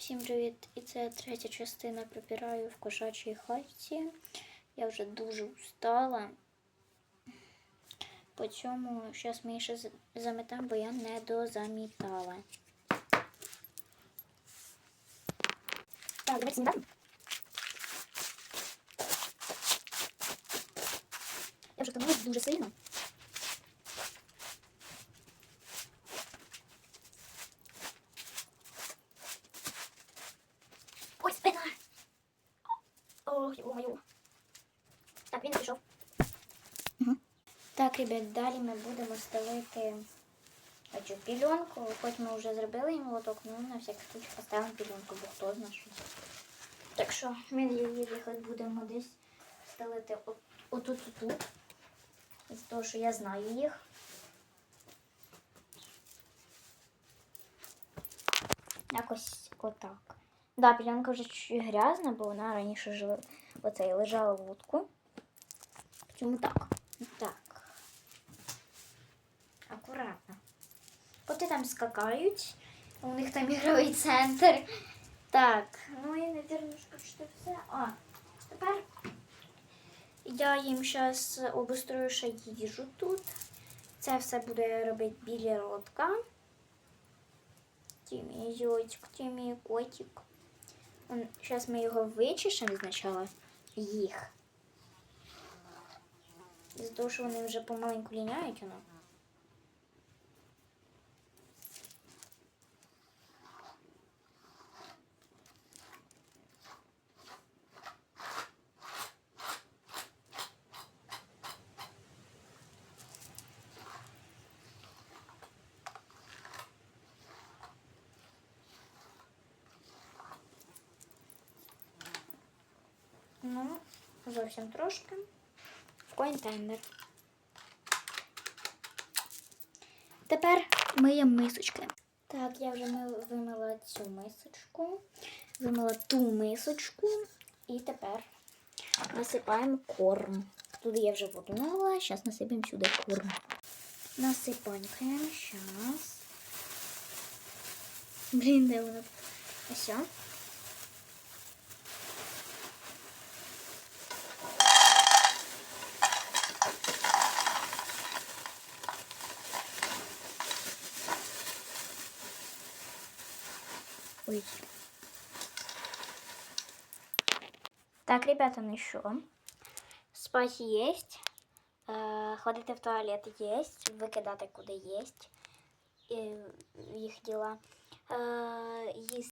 Всім привіт! І це третя частина прибираю в кошачій хаті. Я вже дуже устала. По цьому зараз ми ще з- заметемо, бо я не дозамітала. Так, давайте заметаємо. Я вже втомилась дуже сильно. Ох, йо-моє. Так, він пішов. Так, ребят, далі ми будемо стелити оцю пільонку. Хоч ми вже зробили їм лоток, ну на всякий случай поставимо пільонку, бо хто знає що. Так що ми її хоч будемо десь стелити от, отут тут. З того, що я знаю їх. Якось отак. Да, пілянка вже чуть грязна, бо вона раніше жила, оце, лежала в лутку. Чому так? Так. Акуратно. Коти там скакають. У них там ігровий центр. Так, ну і навірно, що все. А, тепер я їм зараз обустрою ще їжу тут. Це все буде робити біля лотка. Тімі зйотик, Тімі котик. Зараз ми його вичишемо спочатку. Їх. Із того, що вони вже помаленьку ліняють воно. Ну, зовсім трошки. В контейнер. Тепер миємо мисочки. Так, я вже вимила цю мисочку, вимила ту мисочку і тепер насипаємо корм. Туди я вже воду зараз насипаємо сюди корм. Насипанькаємо, зараз. Блін, де воно? Ось. Ой. Так, ребята, ну що? Спать єсть. Е, ходити в туалет єсть, викидати куди єсть. Е, їх діла. Е, їсти